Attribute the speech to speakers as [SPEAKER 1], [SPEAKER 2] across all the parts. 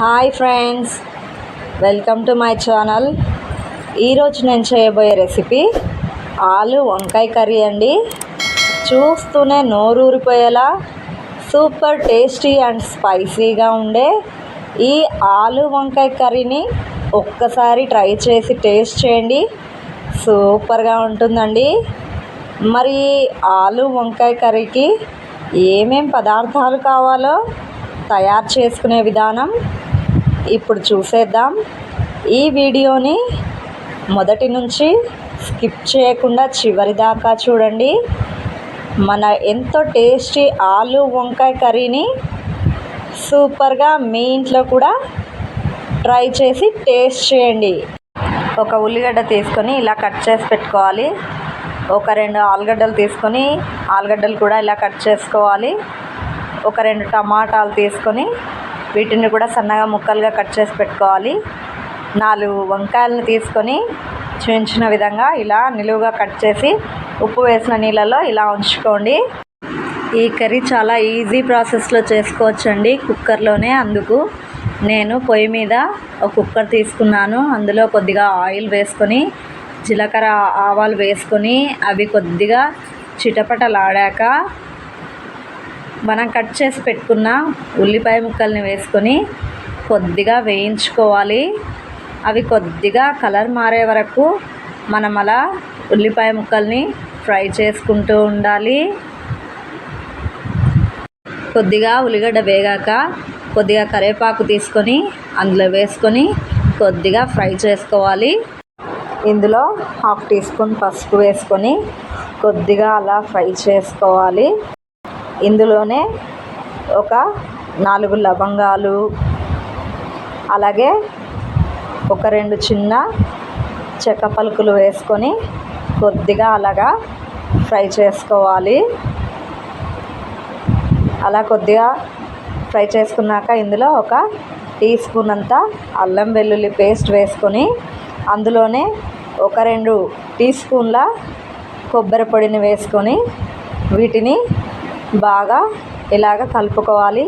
[SPEAKER 1] Hi friends welcome to my channel ఈరోజు నేను చేయబోయే రెసిపీ ఆలు వంకాయ కర్రీ అండి. చూస్తూనే నోరూరిపోయేలా సూపర్ టేస్టీ అండ్ స్పైసీగా ఉండే ఈ ఆలు వంకాయ కర్రీని ఒక్కసారి ట్రై చేసి టేస్ట్ చేయండి. సూపర్గా ఉంటుందండి. మరి ఆలు వంకాయ కర్రీకి ఏమేం పదార్థాలు కావాలో తయారు చేసుకునే విధానం ఇప్పుడు చూసేద్దాం. ఈ వీడియోని మొదటి నుంచి స్కిప్ చేయకుండా చివరి దాకా చూడండి. మన ఎంతో టేస్టీ ఆలు వంకాయ కర్రీని సూపర్గా మీ ఇంట్లో కూడా ట్రై చేసి టేస్ట్ చేయండి. ఒక ఉల్లిగడ్డ తీసుకొని ఇలా కట్ చేసి పెట్టుకోవాలి. ఒక రెండు ఆలుగడ్డలు తీసుకొని ఆలుగడ్డలు కూడా ఇలా కట్ చేసుకోవాలి. ఒక రెండు టమాటాలు తీసుకొని వీటిని కూడా సన్నగా ముక్కలుగా కట్ చేసి పెట్టుకోవాలి. నాలుగు వంకాయలను తీసుకొని చూపించిన విధంగా ఇలా నిలువుగా కట్ చేసి ఉప్పు వేసిన నీళ్ళలో ఇలా ఉంచుకోండి. ఈ కర్రీ చాలా ఈజీ ప్రాసెస్లో చేసుకోవచ్చండి కుక్కర్లోనే అందుకు. నేను పొయ్యి మీద ఒక కుక్కర్ తీసుకున్నాను. అందులో కొద్దిగా ఆయిల్ వేసుకొని జీలకర్ర ఆవాలు వేసుకొని అవి కొద్దిగా చిటపటలాడాక మనం కట్ చేసి పెట్టుకున్న ఉల్లిపాయ ముక్కల్ని వేసుకొని కొద్దిగా వేయించుకోవాలి. అవి కొద్దిగా కలర్ మారే వరకు మనం అలా ఉల్లిపాయ ముక్కల్ని ఫ్రై చేసుకుంటూ ఉండాలి. కొద్దిగా ఉల్లిగడ్డ వేగాక కొద్దిగా కరివేపాకు తీసుకొని అందులో వేసుకొని కొద్దిగా ఫ్రై చేసుకోవాలి. ఇందులో హాఫ్ టీ స్పూన్ పసుపు వేసుకొని కొద్దిగా అలా ఫ్రై చేసుకోవాలి. ఇందులోనే ఒక నాలుగు లవంగాలు అలాగే ఒక రెండు చిన్న చెక్క పలుకులు వేసుకొని కొద్దిగా అలాగా ఫ్రై చేసుకోవాలి. అలా కొద్దిగా ఫ్రై చేసుకున్నాక ఇందులో ఒక టీ స్పూన్ అంతా అల్లం వెల్లుల్లి పేస్ట్ వేసుకొని అందులోనే ఒక రెండు టీ స్పూన్ల కొబ్బరి పొడిని వేసుకొని వీటిని బాగా ఇలాగ కలుపుకోవాలి.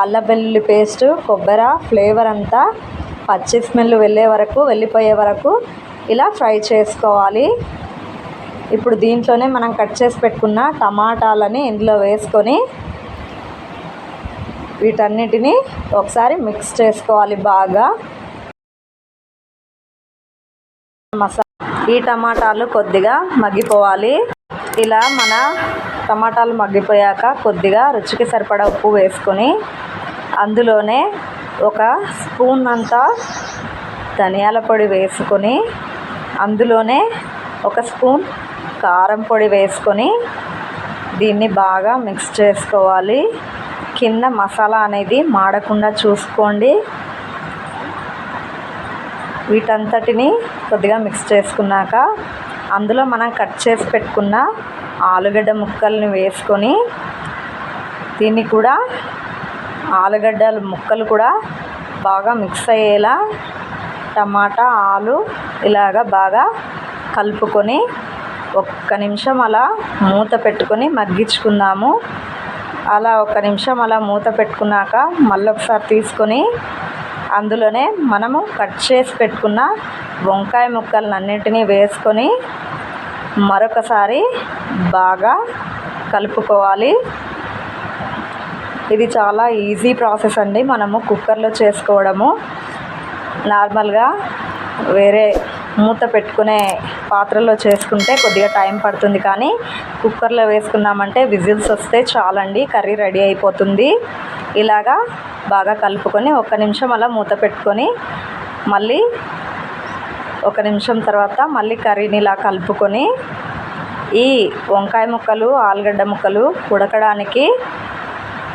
[SPEAKER 1] అల్లం వెల్లుల్లి పేస్ట్ కొబ్బరి ఫ్లేవర్ అంతా పచ్చి స్మెల్ వెళ్ళే వరకు వెళ్ళిపోయే వరకు ఇలా ఫ్రై చేసుకోవాలి. ఇప్పుడు దీంట్లోనే మనం కట్ చేసి పెట్టుకున్న టమాటాలని ఇందులో వేసుకొని వీటన్నిటిని ఒకసారి మిక్స్ చేసుకోవాలి బాగా. మసా ఈ టమాటాలు కొద్దిగా మగ్గిపోవాలి. ఇలా మన టమాటాలు మగ్గిపోయాక కొద్దిగా రుచికి సరిపడా ఉప్పు వేసుకొని అందులోనే ఒక స్పూన్ అంతా ధనియాల పొడి వేసుకొని అందులోనే ఒక స్పూన్ కారం పొడి వేసుకొని దీన్ని బాగా మిక్స్ చేసుకోవాలి. కింద మసాలా అనేది మాడకుండా చూసుకోండి. వీటంతటిని కొద్దిగా మిక్స్ చేసుకున్నాక అందులో మనం కట్ చేసి పెట్టుకున్న ఆలుగడ్డ ముక్కల్ని వేసుకొని దీన్ని కూడా ఆలుగడ్డల ముక్కలు కూడా బాగా మిక్స్ అయ్యేలా టమాటా ఆలు ఇలాగ బాగా కలుపుకొని ఒక్క నిమిషం అలా మూత పెట్టుకొని మగ్గించుకుందాము. అలా ఒక నిమిషం అలా మూత పెట్టుకున్నాక మళ్ళీ ఒకసారి తీసుకొని అందులోనే మనము కట్ చేసి పెట్టుకున్న వంకాయ ముక్కలన్నింటినీ వేసుకొని మరొకసారి బాగా కలుపుకోవాలి. ఇది చాలా ఈజీ ప్రాసెస్ అండి. మనము కుక్కర్లో చేసుకోవడము. నార్మల్గా వేరే మూత పెట్టుకునే పాత్రలో చేసుకుంటే కొద్దిగా టైం పడుతుంది. కానీ కుక్కర్లో వేసుకున్నామంటే విజిల్స్ వస్తే చాలండి. కర్రీ రెడీ అయిపోతుంది. ఇలాగా బాగా కలుపుకొని ఒక నిమిషం అలా మూత పెట్టుకొని మళ్ళీ ఒక నిమిషం తర్వాత మళ్ళీ కర్రీని ఇలా కలుపుకొని ఈ వంకాయ ముక్కలు ఆలుగడ్డ ముక్కలు ఉడకడానికి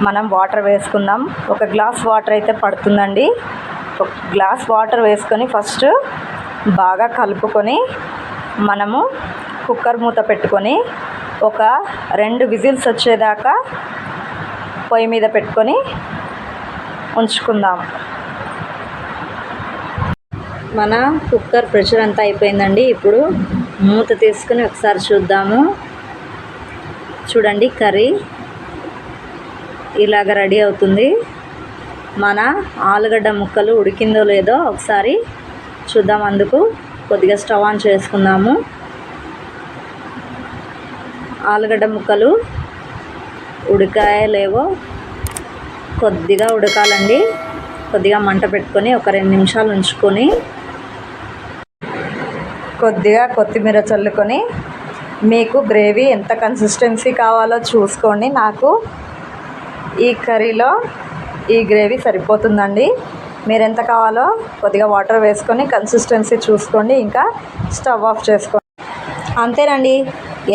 [SPEAKER 1] మనం వాటర్ వేసుకుందాం. ఒక గ్లాస్ వాటర్ అయితే పడుతుందండి. ఒక గ్లాస్ వాటర్ వేసుకొని ఫస్ట్ బాగా కలుపుకొని మనము కుక్కర్ మూత పెట్టుకొని ఒక రెండు విజిల్స్ వచ్చేదాకా పొయ్యి మీద పెట్టుకొని ఉంచుకుందాం. మన కుక్కర్ ప్రెషర్ అంతా అయిపోయిందండి. ఇప్పుడు మూత తీసుకుని ఒకసారి చూద్దాము. చూడండి కర్రీ ఇలాగ రెడీ అవుతుంది. మన ఆలుగడ్డ ముక్కలు ఉడికిందో లేదో ఒకసారి చూద్దాం. అందుకు కొద్దిగా స్టవ్ ఆన్ చేసుకుందాము. ఆలుగడ్డ ముక్కలు ఉడికాయో లేవో కొద్దిగా ఉడకాలండి. కొద్దిగా మంట పెట్టుకొని ఒక రెండు నిమిషాలు ఉంచుకొని కొద్దిగా కొత్తిమీర చల్లుకొని మీకు గ్రేవీ ఎంత కన్సిస్టెన్సీ కావాలో చూసుకోండి. నాకు ఈ కర్రీలో ఈ గ్రేవీ సరిపోతుందండి. మీరు ఎంత కావాలో కొద్దిగా వాటర్ వేసుకొని కన్సిస్టెన్సీ చూసుకోండి. ఇంకా స్టవ్ ఆఫ్ చేసుకోండి. అంతేనండి.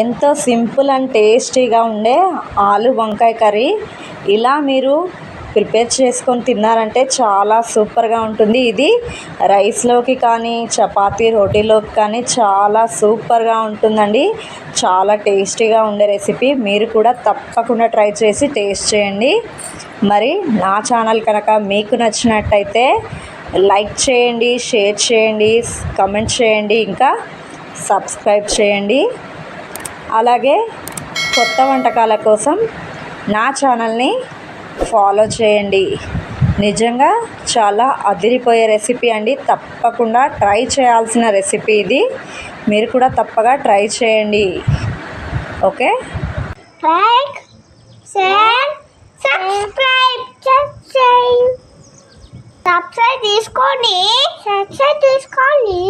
[SPEAKER 1] ఎంతో సింపుల్ అండ్ టేస్టీగా ఉండే ఆలు వంకాయ కర్రీ. ఇలా మీరు ప్రిపేర్ చేసుకొని తిన్నారంటే చాలా సూపర్గా ఉంటుంది. ఇది రైస్లోకి కానీ చపాతీ రోటీలోకి కానీ చాలా సూపర్గా ఉంటుందండి. చాలా టేస్టీగా ఉండే రెసిపీ. మీరు కూడా తప్పకుండా ట్రై చేసి టేస్ట్ చేయండి. మరి నా ఛానల్ కనుక మీకు నచ్చినట్టయితే లైక్ చేయండి షేర్ చేయండి కమెంట్ చేయండి ఇంకా సబ్స్క్రైబ్ చేయండి. అలాగే కొత్త వంటకాల కోసం నా ఛానల్ని ఫాలో చేయండి. నిజంగా చాలా అదిరిపోయే రెసిపీ అండి. తప్పకుండా ట్రై చేయాల్సిన రెసిపీ ఇది. మీరు కూడా తప్పగా ట్రై చేయండి. ఓకే?
[SPEAKER 2] లైక్ షేర్ సబ్స్క్రైబ్ చేయండి సబ్స్క్రైబ్ తీసుకోండి. సబ్స్క్రైబ్ తీసుకోండి.